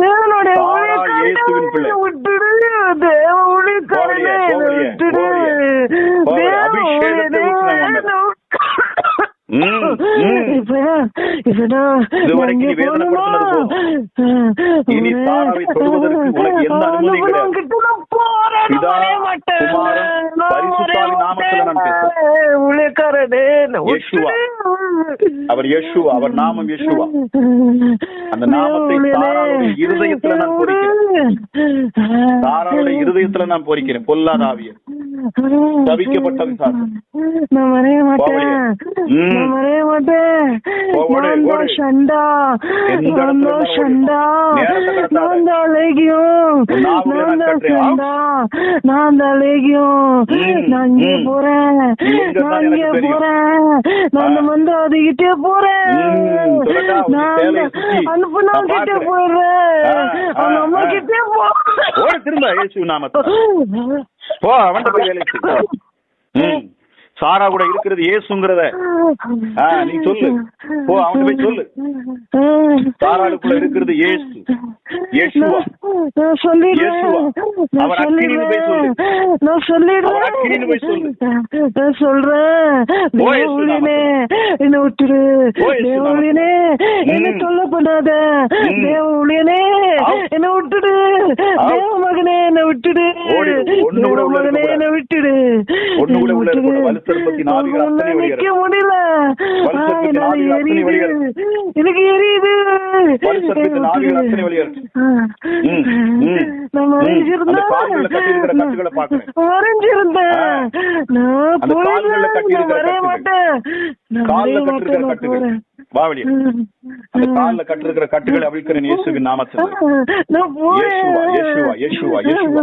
தேவனுடைய பிள்ளை. விட்டுடு தேவ ஊழியக்காரனே விட்டுடு. தேவ அவர் யேசுவா அவர் நாமம் யேசுவா. அந்த நாமத்தை இருதயத்துல நான் பொறிக்கிறேன். சாராளுடைய இருதயத்துல நான் பொறிக்கிறேன். பொல்லாத ஆவியை தவிக்கப்பட்ட விசாரணை. நான் வரைய மாட்டேன். நான் வரைய மாட்டேன் நான் தான். சண்டா நான் தான் சண்டா. நான் தான் லேகியம் நான் தான். சண்டா நான் தான் லேகியம் நான் இங்கே. போறேன் நான் இங்கே. போறேன் நான். மந்திரவாதிகிட்டே போறேன் நான் அனுப்புனவங்க கிட்டே. போயிடுறேன் அவங்க அம்மா. கிட்டே ஓடு திரும்ப போ அவன்கிட்ட போய் வேலை செய். ம் சாரா கூட இருக்கிறது இயேசுங்கிறத ஆ, நீ சொல்லு. போ, அவன்கிட்ட போய் சொல்லு. சாராளுக்குள்ள இருக்கிறது இயேசு என்ன விட்டுரு. தேவழினே என்ன. தொல்லை பண்ணாத ஆவ். என்ன விட்டுடு. தேவ மகனே என்ன விட்டுடு. தேவ மகனே. என்ன விட்டுடு. நிக்க முடியல. எனக்கு எரியுது. நான். மறைஞ்சிருந்தேன். மறைஞ்சிருந்தேன். நான் நான் வரைய. மாட்டேன் நான் வரைய மாட்டேன் நான் போறேன் வா அந்த கால்ல கட்டிருக்கிற கட்டுகளை அவிழ்க்கிற இயேசுவின் நாமத்தில். இயேசுவா, இயேசுவா, இயேசுவா, இயேசுவா.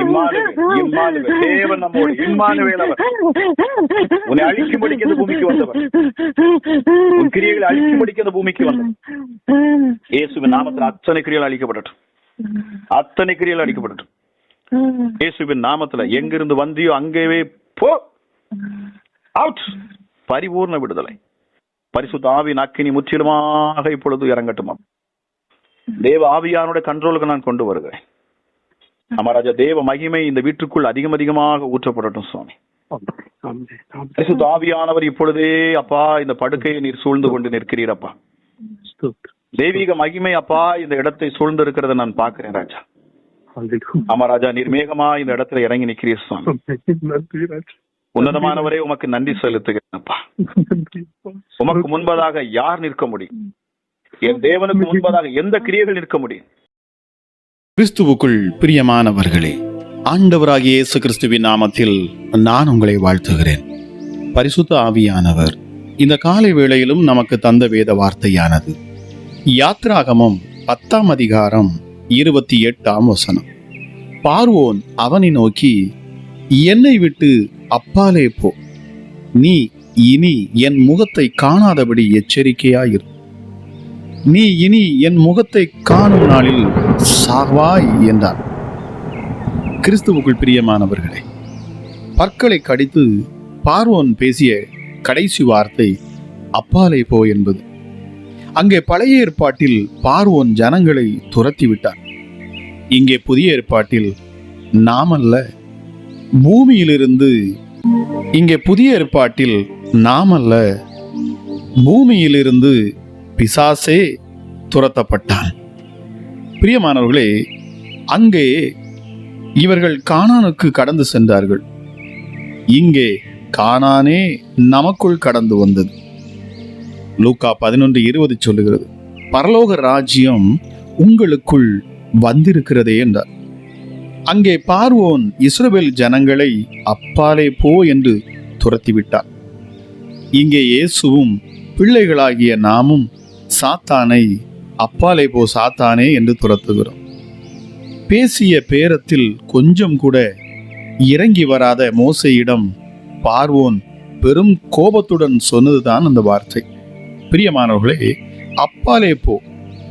இம்மானுவே இம்மானுவே தேவன் நம்மோடு, இம்மானுவேல் அவர். உன்னை அழிக்கும்படிக்கு இந்த பூமிக்கு வந்தவர். உன் கிரியைகளை அழிக்கும்படிக்கு அந்த பூமிக்கு வந்தவர். இயேசுவின் நாமத்தில் அத்தனை கிரியைகள் அழிக்கப்படட்டும். அத்தனை கிரியைகள் அழிக்கப்படட்டும். இயேசுவின் நாமத்துல எங்கிருந்து வந்தியோ அங்கேவே போ. அவுட் பரிபூர்ண விடுதலை. பரிசுத்த ஆவியின் அக்கினி முற்றிலுமாக இப்பொழுது இறங்கட்டுமா தேவ ஆவியானுடைய கண்ட்ரோலுக்கு நான் கொண்டு வருகிறேன். அமராஜா தேவ மகிமை இந்த வீட்டுக்குள் அதிகம் அதிகமாக ஊற்றப்படட்டும் சுவாமி. பரிசுத்த ஆவியானவர் இப்பொழுதே அப்பா இந்த படுக்கையை நீர் சூழ்ந்து கொண்டு நிற்கிறீர் அப்பா. தெய்வீக மகிமை அப்பா இந்த இடத்தை சூழ்ந்து இருக்கிறத நான் பார்க்கிறேன் ராஜா. அமராஜா நீர் மேகமா இந்த இடத்துல இறங்கி நிற்கிறீர் சுவாமி. உன்னதமானவரே உமக்கு நன்றி செலுத்துகிறேன்ப்பா. உமக்கு முன்பதாக யார் நிற்க முடியும்? என் தேவனுக்கு முன்பதாக எந்த கிரியைகள் நிற்க முடியும்? கிறிஸ்துவுக்குள் பிரியமானவர்களே ஆண்டவராகிய இயேசு கிறிஸ்துவின் நாமத்தில் நான் உங்களை வாழ்த்துகிறேன். பரிசுத்த ஆவியானவர் இந்த காலை வேளையிலும் நமக்கு தந்த வேத வார்த்தையானது. யாத்ராகமம் பத்தாம் அதிகாரம் இருபத்தி எட்டாம் வசனம். பார்வோன் அவனை நோக்கி என்னை விட்டு அப்பாலே போ. நீ இனி என் முகத்தை காணாதபடி எச்சரிக்கையாயிரு. நீ இனி என் முகத்தை காணும் நாளில் சாவாய் என்றார். கிறிஸ்துவுக்குள் பிரியமானவர்களே பற்களை கடித்து பார்வோன் பேசிய கடைசி வார்த்தை அப்பாலே போ என்பது. அங்கே பழைய ஏற்பாட்டில் பார்வோன் ஜனங்களை துரத்தி விட்டார் இங்கே புதிய ஏற்பாட்டில் நாமல்ல. பூமியிலிருந்து இங்கே புதிய ஏற்பாட்டில் நாமல்ல பூமியிலிருந்து பிசாசே துரத்தப்பட்டான். பிரியமானவர்களே அங்கே இவர்கள் கானானுக்கு கடந்து சென்றார்கள். இங்கே கானானே நமக்குள் கடந்து வந்தது. லூக்கா பதினொன்று இருபது சொல்லுகிறது பரலோக ராஜ்யம் உங்களுக்குள் வந்திருக்கிறதே என்றார். அங்கே பார்வோன் இஸ்ரவேல் ஜனங்களை அப்பாலே போ என்று துரத்திவிட்டார் இங்கே இயேசுவும் பிள்ளைகளாகிய நாமும் சாத்தானை அப்பாலே போ சாத்தானே என்று துரத்துகிறோம். பேசிய பேரத்தில் கொஞ்சம் கூட இறங்கி வராத மோசையிடம் பார்வோன் பெரும் கோபத்துடன் சொன்னதுதான் அந்த வார்த்தை. பிரியமானவர்களே அப்பாலே போ.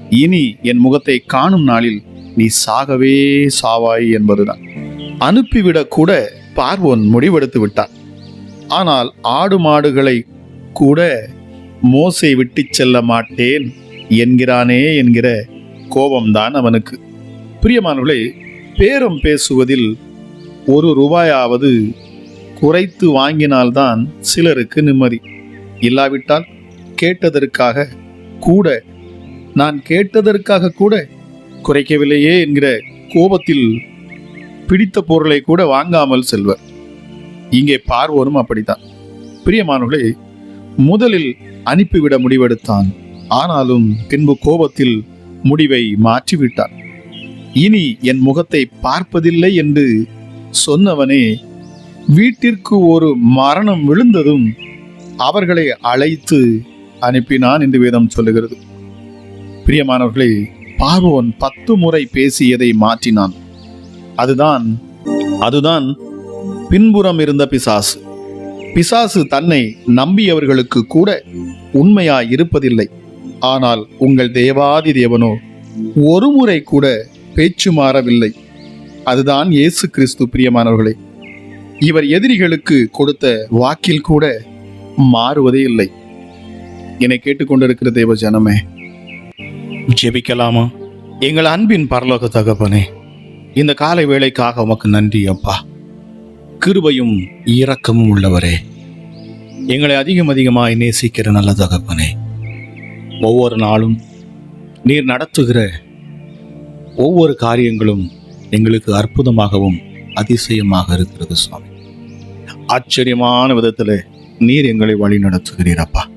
இனி என் முகத்தை காணும் நாளில் நீ சாகவே சாவாய் என்பதுதான். அனுப்பிவிடக் கூட பார்வோன் முடிவெடுத்து விட்டான். ஆனால் ஆடு மாடுகளை கூட மோசை விட்டுச் செல்ல மாட்டேன் என்கிறானே என்கிற கோபம்தான் அவனுக்கு. பிரியமானவர்களே பேரம் பேசுவதில் ஒரு ரூபாயாவது குறைத்து வாங்கினால்தான் சிலருக்கு நிம்மதி. இல்லாவிட்டால் கேட்டதற்காக கூட நான் கேட்டதற்காக கூட குறைக்கவில்லையே என்கிற கோபத்தில் பிடித்த பொருளை கூட வாங்காமல் செல்வர். இங்கே பார்வோனும் அப்படித்தான். பிரியமானவர்களே முதலில் அனுப்பிவிட முடிவெடுத்தான். ஆனாலும் பின்பு கோபத்தில் முடிவை மாற்றிவிட்டான். இனி என் முகத்தை பார்ப்பதில்லை என்று சொன்னவனே வீட்டிற்கு ஒரு மரணம் விழுந்ததும் அவர்களை அழைத்து அனுப்பினான் என்று வேதம் சொல்லுகிறது. பிரியமானவர்களே பார்வோன் பத்து முறை பேசியதை மாற்றினான். அதுதான் அதுதான் பின்புறம் இருந்த பிசாசு. பிசாசு தன்னை நம்பியவர்களுக்கு கூட உண்மையா இருப்பதில்லை. ஆனால் உங்கள் தேவாதி தேவனோ ஒரு முறை கூட பேச்சு மாறவில்லை. அதுதான் இயேசு கிறிஸ்து பிரியமானவர்களே. இவர் எதிரிகளுக்கு கொடுத்த வாக்கில் கூட மாறுவதே இல்லை. என்னை கேட்டுக்கொண்டிருக்கிற தேவ ஜனமே ஜெபிக்கலாமா? எங்கள் அன்பின் பரலோக தகப்பனே இந்த காலை வேளைக்காக உமக்கு நன்றி அப்பா. கிருபையும் இரக்கமும் உள்ளவரே. எங்களை அதிகம் அதிகமாக நேசிக்கிற நல்ல தகப்பனே. ஒவ்வொரு நாளும் நீர் நடத்துகிற ஒவ்வொரு காரியங்களும் எங்களுக்கு அற்புதமாகவும் அதிசயமாக இருக்கிறது சுவாமி. ஆச்சரியமான விதத்தில் நீர் எங்களை வழி நடத்துகிறீர் அப்பா.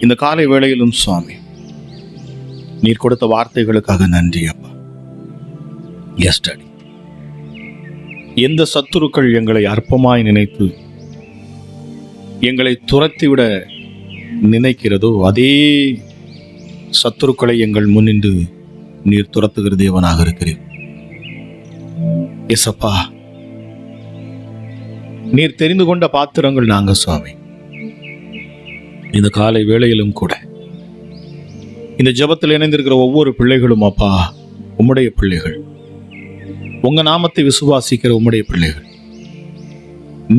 இந்த காலை வேளையிலும் சுவாமி நீர் கொடுத்த வார்த்தைகளுக்காக நன்றி அப்பா. எஸ் டாடி எந்த சத்துருக்கள் எங்களை அற்பமாய் நினைத்து எங்களை துரத்திவிட நினைக்கிறதோ அதே சத்துருக்களை எங்கள் முன்னின்று நீர் துரத்துகிற தேவனாக இருக்கிறீர். அப்பா. நீர் தெரிந்து கொண்ட பாத்திரங்கள் நாங்கள் சுவாமி. இந்த காலை வேளையிலும் கூட இந்த ஜெபத்தில் இணைந்திருக்கிற ஒவ்வொரு பிள்ளைகளும் அப்பா உம்முடைய பிள்ளைகள். உங்க நாமத்தை விசுவாசிக்கிற உம்முடைய பிள்ளைகள்.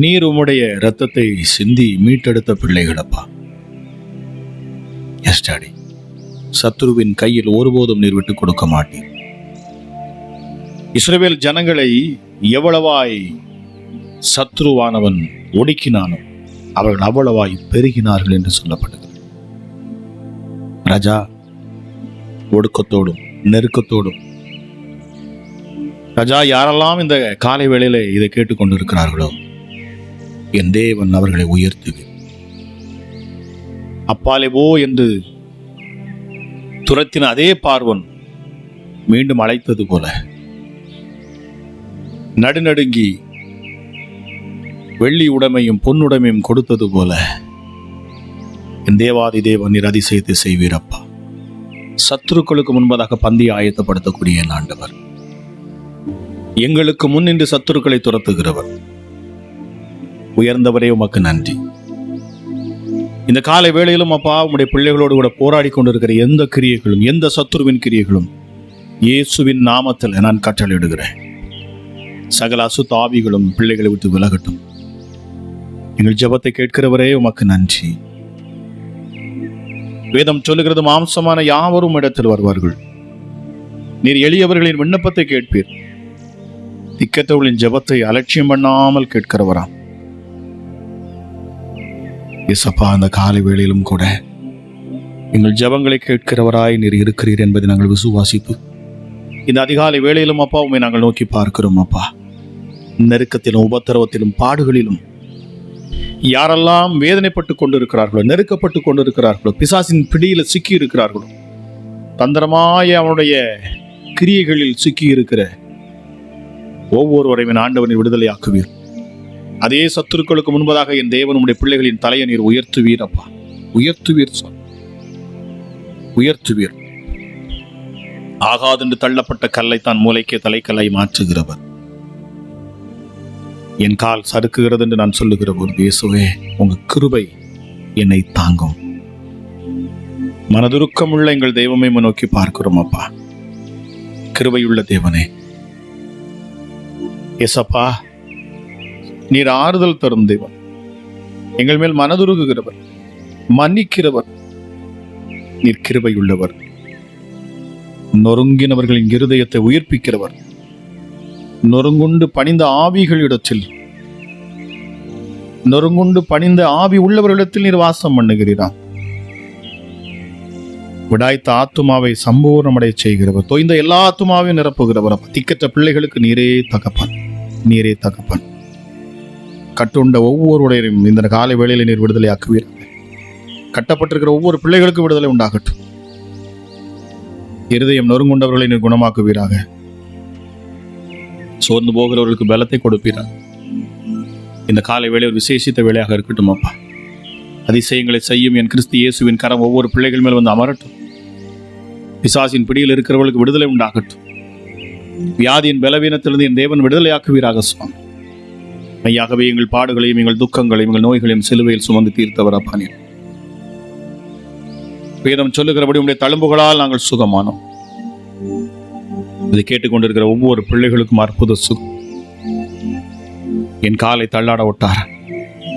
நீர் உம்முடைய ரத்தத்தை சிந்தி மீட்டெடுத்த பிள்ளைகள் அப்பா. எஸ் டாடி சத்ருவின் கையில் ஒருபோதும் நீர் விட்டு கொடுக்க மாட்டீர். இஸ்ரேல் ஜனங்களை எவ்வளவாய் சத்ருவானவன் ஒடுக்கினானோ அவர்கள் அவ்வளவாய் பெருகினார்கள் என்று சொல்லப்படுகிறது ராஜா ஒடுக்கத்தோடும் நெருக்கத்தோடும். ராஜா யாரெல்லாம் இந்த காலை வேளையில இதை கேட்டுக்கொண்டிருக்கிறார்களோ என் தேவன் அவர்களை உயர்த்துவி அப்பாலே போ என்று துரத்தின அதே பார்வன் மீண்டும் அழைத்தது போல நடுநடுங்கி வெள்ளி உடைமையும் பொன்னுடைமையும் கொடுத்தது போல என் தேவாதி தேவன் நீர் அதிசயத்தை செய்வீரப்பா. சத்துருக்களுக்கு முன்பதாக பந்தி ஆயத்தப்படுத்தக்கூடிய ஆண்டவர். எங்களுக்கு முன் இன்று சத்துருக்களை துரத்துகிறவர். உயர்ந்தவரே உமக்கு நன்றி. இந்த காலை வேளையிலும் அப்பா உம்முடைய பிள்ளைகளோடு கூட போராடி கொண்டிருக்கிற எந்த கிரியைகளும் எந்த சத்துருவின் கிரியைகளும் இயேசுவின் நாமத்தில் நான் கட்டளையிடுகிறேன். சகல அசுத்த ஆவிகளும் பிள்ளைகளை விட்டு விலகட்டும். எங்கள் ஜெபத்தை கேட்கிறவரே உமக்கு நன்றி. வேதம் சொல்லுகிறது மாம்சமான யாவரும் இடத்தில் வருவார்கள். நீர் எளியவர்களின் விண்ணப்பத்தை கேட்பீர். திக்கத்தவர்களின் ஜெபத்தை அலட்சியம் பண்ணாமல் கேட்கிறவராம். இசப்பா அந்த காலை வேளையிலும் கூட எங்கள் ஜெபங்களை கேட்கிறவராய் நீர் இருக்கிறீர் என்பதை நாங்கள் விசுவாசிப்பு. இந்த அதிகாலை வேளையிலும் அப்பா உண்மை நாங்கள் நோக்கி பார்க்கிறோம் அப்பா. நெருக்கத்திலும் உபத்திரவத்திலும் பாடுகளிலும் யாரெல்லாம் வேதனைப்பட்டு கொண்டிருக்கிறார்களோ நெருக்கப்பட்டு கொண்டிருக்கிறார்களோ பிசாசின் பிடியில் சிக்கி இருக்கிறார்களோ தந்திரமாய அவனுடைய கிரியைகளில் சிக்கி இருக்கிற ஒவ்வொருவரையும் ஆண்டவனை விடுதலையாக்குவீர். அதே சத்துருக்களுக்கு முன்பதாக என் தேவன் உடைய பிள்ளைகளின் தலையை நீர் உயர்த்துவீர் அப்பா. உயர்த்துவீர் சொல். உயர்த்துவீர். ஆகாதென்று தள்ளப்பட்ட கல்லை தான் மூளைக்கே தலைக்கல்லை மாற்றுகிறவர். என் கால் சறுக்குகிறது என்று நான் சொல்லுகிற போது இயேசுவே உங்க கிருபை என்னை தாங்கும். மனதுருக்கமுள்ள எங்கள் தெய்வமே நோக்கி பார்க்கிறோம் அப்பா. கிருபையுள்ள தேவனே. எசப்பா நீர் ஆறுதல் தரும் தெய்வம். எங்கள் மேல் மனதுருகுகிறவர் மன்னிக்கிறவர் நீர் கிருபையுள்ளவர். நொறுங்கினவர்களின் இருதயத்தை உயிர்ப்பிக்கிறவர். நொறுங்குண்டு பணிந்த ஆவிகளிடத்தில் நொறுங்குண்டு பணிந்த ஆவி உள்ளவர்களிடத்தில் நீர் வாசம் பண்ணுகிறீரா? விடாய்த்த ஆத்துமாவை சம்பூர்ணமடைய செய்கிறவர். தொய்ந்த எல்லா ஆத்துமாவையும் நிரப்புகிறவர். திக்கற்ற பிள்ளைகளுக்கு நீரே தகப்பான். நீரே தகப்பான். கட்டுண்ட ஒவ்வொருடையும் இந்த காலை வேளையில நீர் விடுதலை ஆக்குவீர் கட்டப்பட்டிருக்கிற ஒவ்வொரு பிள்ளைகளுக்கும் விடுதலை உண்டாகட்டும். இருதயம் நொறுங்குண்டவர்களை நீர் குணமாக்குவீராக. சோர்ந்து போகிறவர்களுக்கு பலத்தை கொடுப்பீரார் இந்த காலை வேலை ஒரு விசேஷித்த வேலையாக இருக்கட்டும் அப்பா. அதிசயங்களை செய்யும் என் கிறிஸ்து இயேசுவின் கரம் ஒவ்வொரு பிள்ளைகள் மேல் வந்து அமரட்டும். பிசாசின் பிடியில் இருக்கிறவர்களுக்கு விடுதலை உண்டாகட்டும். வியாதியின் பலவீனத்திலிருந்து என் தேவன் விடுதலையாக்குவீராக சுவாமி. ஐயாகவே எங்கள் பாடுகளையும் எங்கள் துக்கங்களையும் எங்கள் நோய்களையும் சிலுவையில் சுமந்து தீர்த்தவர் அப்பா நீர். வேதம் சொல்லுகிறபடி உடைய தழும்புகளால் நாங்கள் சுகமானோம். இதை கேட்டுக்கொண்டிருக்கிற ஒவ்வொரு பிள்ளைகளுக்கும் அற்புத சுகம். என் காலை தள்ளாட விட்டார்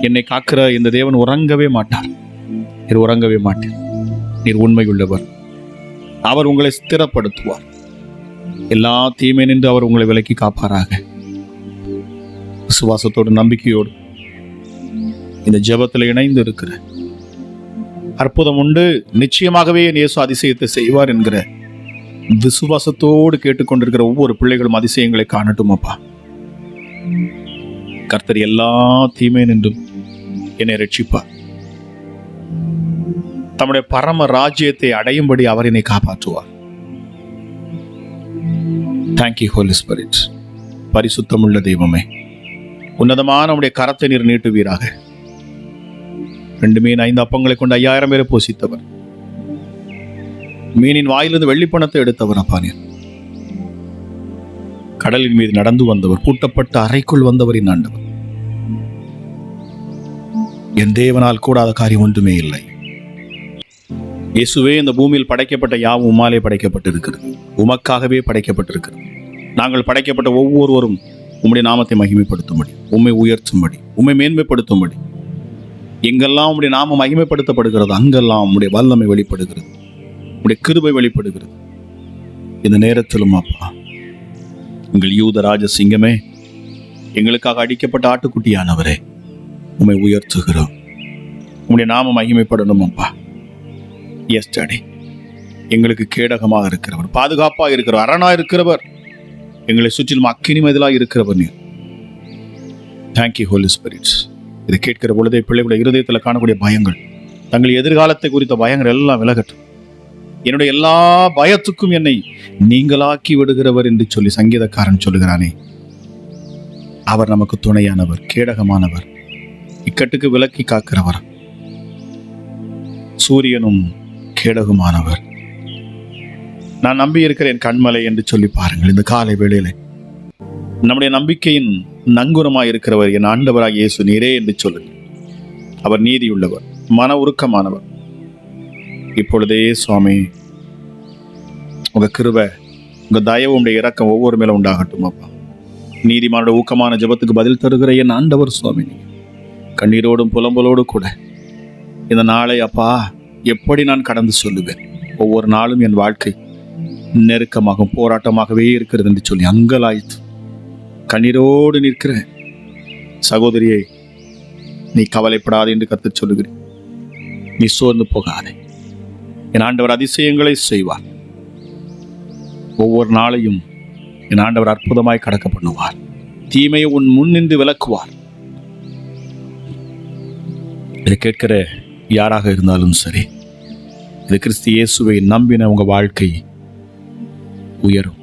என்னை காக்கிற இந்த தேவன் உறங்கவே மாட்டார். நீர் உறங்கவே மாட்டீர். நீர் உண்மையுள்ளவர். அவர் உங்களை ஸ்திரப்படுத்துவார். எல்லா தீமை நின்று அவர் உங்களை விலக்கி காப்பாராக. விசுவாசத்தோடு நம்பிக்கையோடு இந்த ஜபத்தில் இணைந்து இருக்கிற அற்புதம் உண்டு. நிச்சயமாகவே என் இயேசு அதிசயத்தை செய்வார் என்கிற விசுவாசத்தோடு கேட்டுக்கொண்டிருக்கிற ஒவ்வொரு பிள்ளைகளும் அதிசயங்களை காணட்டும் அப்பா கர்த்தர் எல்லா தீமை நின்றும் என்னை ரட்சிப்பார் தம்முடைய பரம ராஜ்யத்தை அடையும்படி அவர் என்னை காப்பாற்றுவார். தேங்க்யூ ஹோலி ஸ்பிரிட் பரிசுத்தமுள்ள தெய்வமே உன்னதமான உடைய கரத்தை நீர் நீட்டுவீராக. ரெண்டு மீன் ஐந்து அப்பங்களை கொண்டு ஐயாயிரம் பேரை போசித்தவர் மீனின் வாயிலிருந்து வெள்ளிப்பணத்தை எடுத்தவர் அப்பா நீர் கடலின் மீது நடந்து வந்தவர் பூட்டப்பட்ட அறைக்குள் வந்தவரின் ஆண்டவர். என் தேவனால் கூடாத காரியம் ஒன்றுமே இல்லை. இயேசுவே இந்த பூமியில் படைக்கப்பட்ட யாவும் உமாலே படைக்கப்பட்டிருக்கிறது. உமக்காகவே படைக்கப்பட்டிருக்கிறது. நாங்கள் படைக்கப்பட்ட ஒவ்வொருவரும் உம்முடைய நாமத்தை மகிமைப்படுத்தும்படி உம்மை உயர்த்தும்படி உம்மை மேன்மைப்படுத்தும்படி. எங்கெல்லாம் உம்முடைய நாமம் மகிமைப்படுத்தப்படுகிறது அங்கெல்லாம் உம்முடைய வல்லமை வெளிப்படுகிறது. உம்முடைய கிருபை வெளிப்படுகிறது. இந்த நேரத்திலும் அப்பா எங்கள் யூத ராஜசிங்கமே எங்களுக்காக அடிக்கப்பட்ட ஆட்டுக்குட்டியானவரே உம்மை உயர்த்துகிறோம். உங்களுடைய நாமம் மகிமைப்படணும் அப்பா. எஸ் டாடி எங்களுக்கு கேடகமாக இருக்கிறவர் பாதுகாப்பாக இருக்கிறவர் அரணா இருக்கிறவர் எங்களை சுற்றிலும் அக்கினி மதிலாக இருக்கிறவர் நீர். தேங்க்யூ ஹோலி ஸ்பிரிட்ஸ் இதை கேட்கிற பொழுதே பிள்ளைகளுடைய இருதயத்தில் காணக்கூடிய பயங்கள் தங்கள் எதிர்காலத்தை குறித்த பயங்கள் எல்லாம் விலகட்டும். என்னுடைய எல்லா பயத்துக்கும் என்னை நீங்களாக்கி விடுகிறவர் என்று சொல்லி சங்கீதக்காரன் சொல்லுகிறானே. அவர் நமக்கு துணையானவர் கேடகமானவர் இக்கட்டுக்கு விலக்கி காக்கிறவர். சூரியனும் கேடகுமானவர். நான் நம்பி இருக்கிறேன் கண்மலை என்று சொல்லி பாருங்கள் இந்த காலை வேளையில. நம்முடைய நம்பிக்கையின் நங்குரமாய் இருக்கிறவர் என் ஆண்டவராக இயேசு நீரே என்று சொல்லுங்கள். அவர் நீதியுள்ளவர் மன உருக்கமானவர். இப்பொழுதே சுவாமி உங்க கிருவை உங்க தயவு உடைய இறக்கம் ஒவ்வொரு மேலும் உண்டாகட்டும் அப்பா. நீதிமானோட ஊக்கமான ஜெபத்துக்கு பதில் தருகிற என் ஆண்டவர் சுவாமி கண்ணீரோடும் புலம்பலோடு கூட இந்த நாளை அப்பா எப்படி நான் கடந்து சொல்லுவேன்? ஒவ்வொரு நாளும் என் வாழ்க்கை நெருக்கமாகவும் போராட்டமாகவே இருக்கிறது என்று சொல்லி அங்கலாய்த்து கண்ணீரோடு நிற்கிற சகோதரியை நீ கவலைப்படாதே என்று கற்றுச் சொல்லுகிறேன். நீ சோர்ந்து போகாதே. என் ஆண்டவர் அதிசயங்களை செய்வார். ஒவ்வொரு நாளையும் என் ஆண்டவர் அற்புதமாய் கடக்க பண்ணுவார் தீமையை உன் முன் நின்று விலக்குவார் இதை கேட்கிற யாராக இருந்தாலும் சரி இது கிறிஸ்து இயேசுவை நம்பின உங்கள் வாழ்க்கை உயரும்.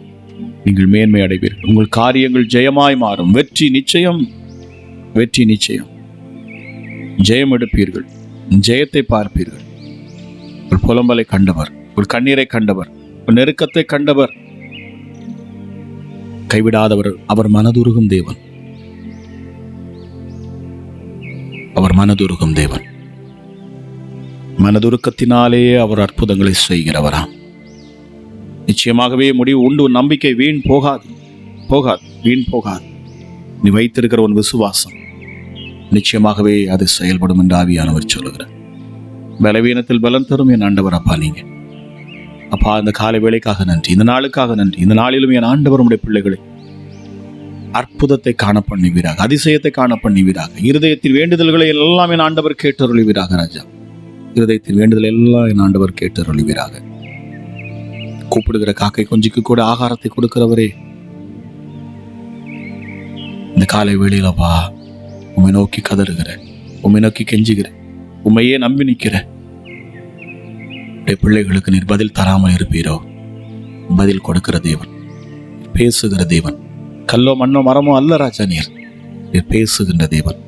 நீங்கள் மேன்மை அடைவீர்கள். உங்கள் காரியங்கள் ஜெயமாய் மாறும். வெற்றி நிச்சயம் வெற்றி நிச்சயம். ஜெயம் எடுப்பீர்கள். ஜெயத்தை பார்ப்பீர்கள். ஒரு புலம்பலை கண்டவர் ஒரு கண்ணீரை கண்டவர் ஒரு நெருக்கத்தை கண்டவர். கைவிடாதவர் அவர் மனதுருகும் தேவன். அவர் மனதுருகும் தேவன். மனதுருக்கத்தினாலேயே அவர் அற்புதங்களை செய்கிறவராம் நிச்சயமாகவே முடிவு உண்டு உன் நம்பிக்கை வீண் போகாது. போகாது வீண் போகாது. நீ வைத்திருக்கிற உன் விசுவாசம். நிச்சயமாகவே அது செயல்படும் என்று ஆவியானவர் சொல்லுகிறார். பலவீனத்தில் பலன் தரும் என் ஆண்டவர் அப்பா நீங்கள் அப்பா இந்த காலை வேலைக்காக நன்றி. இந்த நாளுக்காக நன்றி. இந்த நாளிலும் என் ஆண்டவர் உடைய பிள்ளைகளை அற்புதத்தை காண பண்ணுவீராக அதிசயத்தை காண பண்ணுவீராக இருதயத்தின் வேண்டுதல்களை எல்லாம் என் ஆண்டவர் கேட்டருளுவீராக ராஜா. இருதயத்தின் வேண்டுதல் எல்லாம் என் ஆண்டவர் கேட்டருளுவீராக. கூப்பிடுகிற காக்கை குஞ்சுக்கு கூட ஆகாரத்தை கொடுக்கிறவரே. இந்த காலை வேளையிலப்பா உம்மை நோக்கி கதறுகிறேன். உம்மை நோக்கி கெஞ்சுகிறேன். உண்மையே நம்பி நிற்கிற பிள்ளைகளுக்கு நீர் பதில் தராமல் இருப்பீரோ? பதில் கொடுக்கிற தேவன் பேசுகிற தேவன் கல்லோ மண்ணோ மரமோ அல்ல ராஜா நீர். நீர் பேசுகின்ற தேவன்.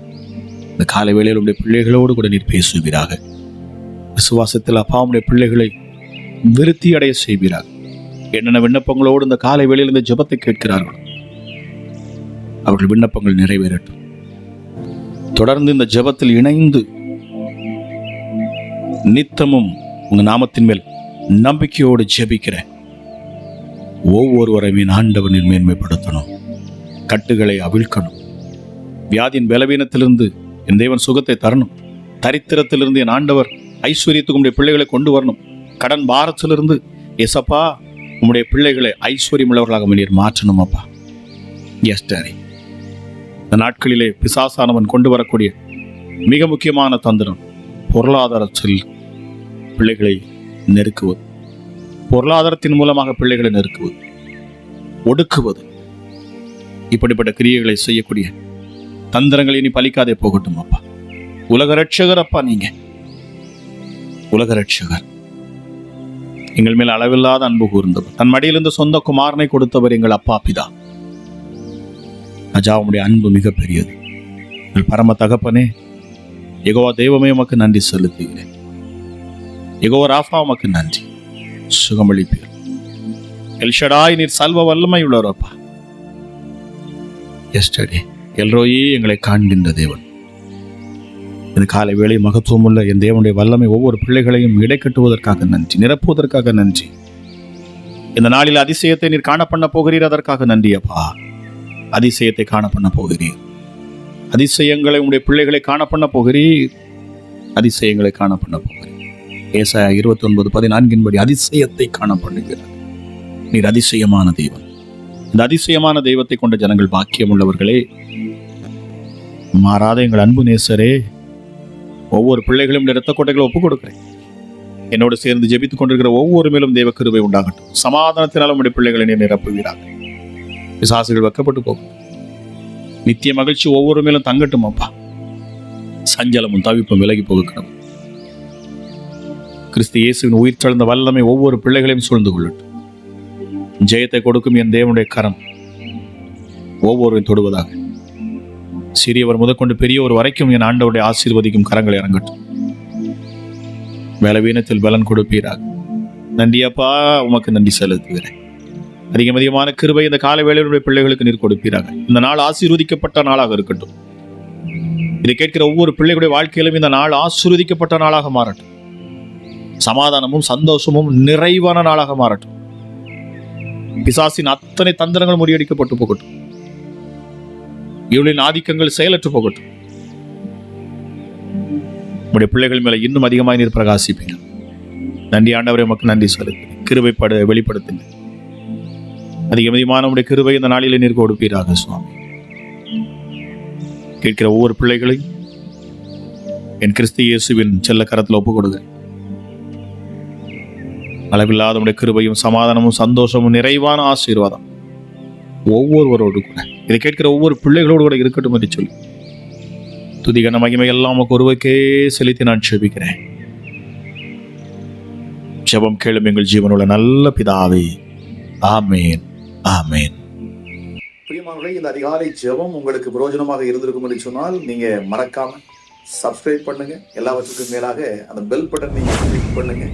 இந்த காலை வேளையில் உடைய பிள்ளைகளோடு கூட நீர் பேசுவீராக. விசுவாசத்தில் அப்பாவுடைய பிள்ளைகளை விருத்தி அடைய செய்வீராக. என்னென்ன விண்ணப்பங்களோடு இந்த காலை வேளையில் இந்த ஜெபத்தை கேட்கிறார்கள் அவர்கள் விண்ணப்பங்கள் நிறைவேறட்டும். தொடர்ந்து இந்த ஜெபத்தில் இணைந்து நித்தமும் உங்க நாமத்தின் மேல் நம்பிக்கையோடு ஜெபிக்கிறேன். ஒவ்வொருவரையும் ஆண்டவனின் மேன்மைப்படுத்தணும். கட்டுகளை அவிழ்க்கணும். வியாதியின் பலவீனத்திலிருந்து என் தேவன் சுகத்தை தரணும். தரித்திரத்திலிருந்து என் ஆண்டவர் ஐஸ்வர்யத்துக்கு உடைய பிள்ளைகளை கொண்டு வரணும். கடன் பாரத்திலிருந்து எசப்பா உம்முடைய பிள்ளைகளை ஐஸ்வர்யம் உள்ளவர்களாக நீர் மாற்றணும் அப்பா. எஸ் டாரி இந்த நாட்களிலே பிசாசானவன் கொண்டு வரக்கூடிய மிக முக்கியமான தந்திரம். பொருளாதாரத்தில் பிள்ளைகளை நெருக்குவது. பொருளாதாரத்தின் மூலமாக பிள்ளைகளை நெருக்குவது. ஒடுக்குவது. இப்படிப்பட்ட கிரியைகளை செய்யக்கூடிய தந்திரங்கள் இனி பலிக்காதே போகட்டும் அப்பா. உலக ரட்சகர் அப்பா நீங்க. உலக ரட்சகர் எங்கள் மேல் அளவில்லாத அன்பு கூர்ந்தவர். தன் மடியிலிருந்து சொந்த குமாரனை கொடுத்தவர் எங்கள் அப்பா பிதா. ராஜா அன்பு மிகப்பெரியது. எங்கள் பரம தகப்பனே எகோவா தெய்வமே உமக்கு நன்றி செலுத்துகிறேன். எகோவா ராஃபா உமக்கு நன்றி. சுகமளிப்பீர். எல்ஷடாய் நீர் சல்வ வல்லமை உள்ளவரப்பா எஸ்டே எல்ரோயே எங்களை காண்கின்ற தேவன். இந்த காலை வேளை மகத்துவமுள்ள என் தேவனுடைய வல்லமை ஒவ்வொரு பிள்ளைகளையும் இடை கட்டுவதற்காக நன்றி நிரப்புவதற்காக நன்றி. இந்த நாளில் அதிசயத்தை நீர் காண பண்ண போகிறீர் அதற்காக நன்றி அப்பா அதிசயத்தை காண பண்ண போகிறீர். அதிசயங்களை உங்களுடைய பிள்ளைகளை காண பண்ண போகிறீர். அதிசயங்களை காண பண்ண போகிறீர். ஏசாயா இருபத்தி ஒன்பது பதினான்கின்படி அதிசயத்தை காண பண்ணுகிறார் நீர் அதிசயமான தெய்வம் இந்த அதிசயமான தெய்வத்தை கொண்ட ஜனங்கள் பாக்கியம் உள்ளவர்களே மாறாத எங்கள் அன்பு நேசரே ஒவ்வொரு பிள்ளைகளும் இந்த இரத்த கோட்டைகளை ஒப்புக் கொடுக்கிறேன் என்னோடு சேர்ந்து ஜெபித்துக் கொண்டிருக்கிற ஒவ்வொரு மேலும் தெய்வ கருவை உண்டாகட்டும். சமாதானத்தினாலும் உடைய பிள்ளைகளை நீர் நிரப்புவீராக. பிசாசுகள் வைக்கப்பட்டு போகும். நித்திய மகிழ்ச்சி ஒவ்வொரு மேலும் தங்கட்டும் அப்பா. சஞ்சலமும் தவிப்பும் விலகி போகணும் கிறிஸ்து இயேசுவின் உயிர் தழுந்த வல்லமை ஒவ்வொரு பிள்ளைகளையும் சூழ்ந்து கொள்ளட்டும். ஜெயத்தை கொடுக்கும் என் தேவனுடைய கரம் ஒவ்வொருவரையும் தொடுவதாக. சிறியவர் முதற்கொண்டு பெரியவர் வரைக்கும் என் ஆண்டவருடைய ஆசீர்வதிக்கும் கரங்களை இறங்கட்டும். பலவீனத்தில் பலன் கொடுப்பீராக. நன்றியப்பா உமக்கு நன்றி செலுத்துகிறேன். அதிகம் அதிகமான கிருபை இந்த கால வேளையினுடைய பிள்ளைகளுக்கு நீர் கொடுப்பீராங்க இந்த நாள் ஆசீர்வதிக்கப்பட்ட நாளாக இருக்கட்டும். இதை கேட்கிற ஒவ்வொரு பிள்ளைகளுடைய வாழ்க்கையிலும் இந்த நாள் ஆசீர்வதிக்கப்பட்ட நாளாக மாறட்டும். சமாதானமும் சந்தோஷமும் நிறைவான நாளாக மாறட்டும். பிசாசின் அத்தனை தந்திரங்கள் முறியடிக்கப்பட்டு போகட்டும். இவளின் ஆதிக்கங்கள் செயலற்று போகட்டும். உடைய பிள்ளைகள் மேல இன்னும் அதிகமாக நீர் பிரகாசிப்பீங்க நன்றி ஆண்டவரை மக்கள் நன்றி செலுத்து கிருபைப்பட வெளிப்படுத்துங்க அதிக அதிகமான உடைய கிருபை இந்த நாளில் நீர் கொடுப்பீராக சுவாமி. கேட்கிற ஒவ்வொரு பிள்ளைகளையும் என் கிறிஸ்து இயேசுவின் செல்ல கரத்தில் ஒப்புக் கொடுங்க அளவில்லாத உடைய கிருபையும் சமாதானமும் சந்தோஷமும் நிறைவான ஆசீர்வாதம் ஒவ்வொருவரோடு கூட. இதை கேட்கிற ஒவ்வொரு பிள்ளைகளோடு கூட இருக்கட்டும் என்று சொல்லி. துதிகன மகிமை எல்லாம் உமக்கு ஒருவருக்கே செலுத்தி நான் செபிக்கிறேன். ஜெபம் கேளும் எங்கள் ஜீவனுள்ள நல்ல பிதாவே. ஆமேன். ஆமேன். பிரியமானவர்களே இந்த அதிகாலை ஜெபம் உங்களுக்கு பிரயோஜனமாக இருந்திருக்கும் என்று சொன்னால் நீங்க மறக்காம சப்ஸ்கிரைப் பண்ணுங்க. எல்லாவற்றுக்கும் மேலாக அந்த பெல் பட்டன் நீங்க கிளிக் பண்ணுங்க.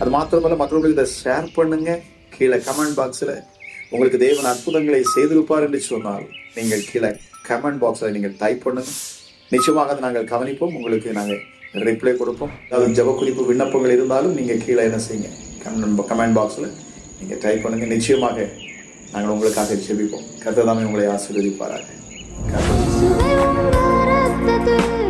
அது மாத்திரமல்ல மற்றவர்களுக்கு இதை ஷேர் பண்ணுங்க. கீழே கமெண்ட் பாக்ஸில் உங்களுக்கு தேவன் அற்புதங்களை செய்திருப்பார் என்று சொன்னால் நீங்கள் கீழே கமெண்ட் பாக்ஸில் நீங்கள் டைப் பண்ணுங்க. நிச்சயமாக அதை நாங்கள் கவனிப்போம். உங்களுக்கு நாங்கள் ரிப்ளை கொடுப்போம். அதாவது ஜெப குறிப்பு விண்ணப்பங்கள் இருந்தாலும் நீங்கள் கீழே என்ன செய்யுங்க? கமெண்ட் கமெண்ட் பாக்ஸில் நீங்கள் டைப் பண்ணுங்கள் நிச்சயமாக நாங்கள் உங்களுக்காக ஜெபிப்போம் கர்த்தர் உங்களை ஆசீர்வதிப்பாராக. கர்த்தர்.